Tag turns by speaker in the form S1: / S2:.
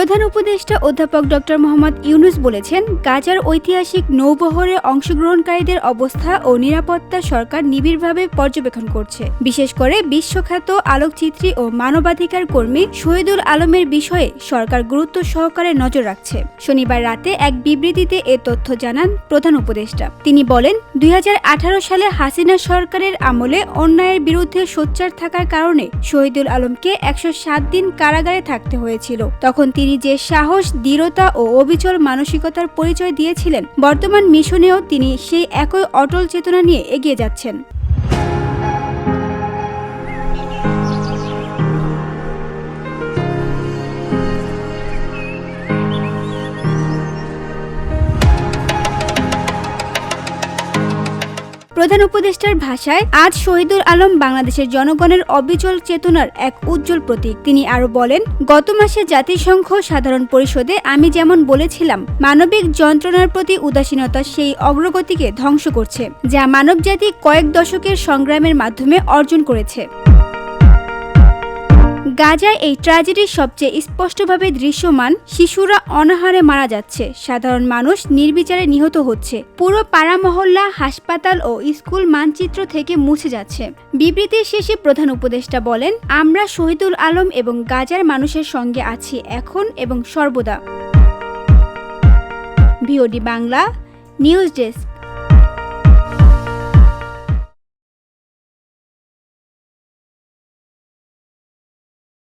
S1: প্রধান উপদেষ্টা অধ্যাপক ডক্টর মোহাম্মদ ইউনুস বলেছেন, গাজার ঐতিহাসিক নৌবহরে অংশগ্রহণকারীদের অবস্থা ও নিরাপত্তা সরকার নিবিড়ভাবে পর্যবেক্ষণ করছে। বিশেষ করে বিশ্বখ্যাত আলোকচিত্রী ও মানবাধিকার কর্মী শহীদুল আলমের বিষয়ে সরকার গুরুত্ব সহকারে নজর রাখছে। শনিবার রাতে এক বিবৃতিতে এ তথ্য জানান প্রধান উপদেষ্টা। তিনি বলেন, দুই হাজার আঠারো সালে হাসিনা সরকারের আমলে অন্যায়ের বিরুদ্ধে সোচ্চার থাকার কারণে শহীদুল আলমকে একশো সাত দিন কারাগারে থাকতে হয়েছিল। তখন তিনি যে সাহস, দৃঢ়তা ও অবিচল মানসিকতার পরিচয় দিয়েছিলেন, বর্তমান মিশনেও তিনি সেই একই অটল চেতনা নিয়ে এগিয়ে যাচ্ছেন। প্রধান উপদেষ্টার ভাষায়, আজ শহীদুল আলম বাংলাদেশের জনগণের অবিচল চেতনার এক উজ্জ্বল প্রতীক। তিনি আরও বলেন, গত মাসে জাতিসংঘ সাধারণ পরিষদে আমি যেমন বলেছিলাম, মানবিক যন্ত্রণার প্রতি উদাসীনতা সেই অগ্রগতিকে ধ্বংস করছে, যা মানবজাতি কয়েক দশকের সংগ্রামের মাধ্যমে অর্জন করেছে। গাজায় এই ট্র্যাজেডির সবচেয়ে স্পষ্টভাবে দৃশ্যমান শিশুরা অনাহারে মারা যাচ্ছে। সাধারণ মানুষ নির্বিচারে নিহত হচ্ছে। পুরো পাড়া মহল্লা হাসপাতাল ও স্কুল মানচিত্র থেকে মুছে যাচ্ছে। বিবৃতির শেষে প্রধান উপদেষ্টা বলেন, আমরা শহীদুল আলম এবং গাজার মানুষের সঙ্গে আছি এখন এবং সর্বদা। VOD Bangla, news desk.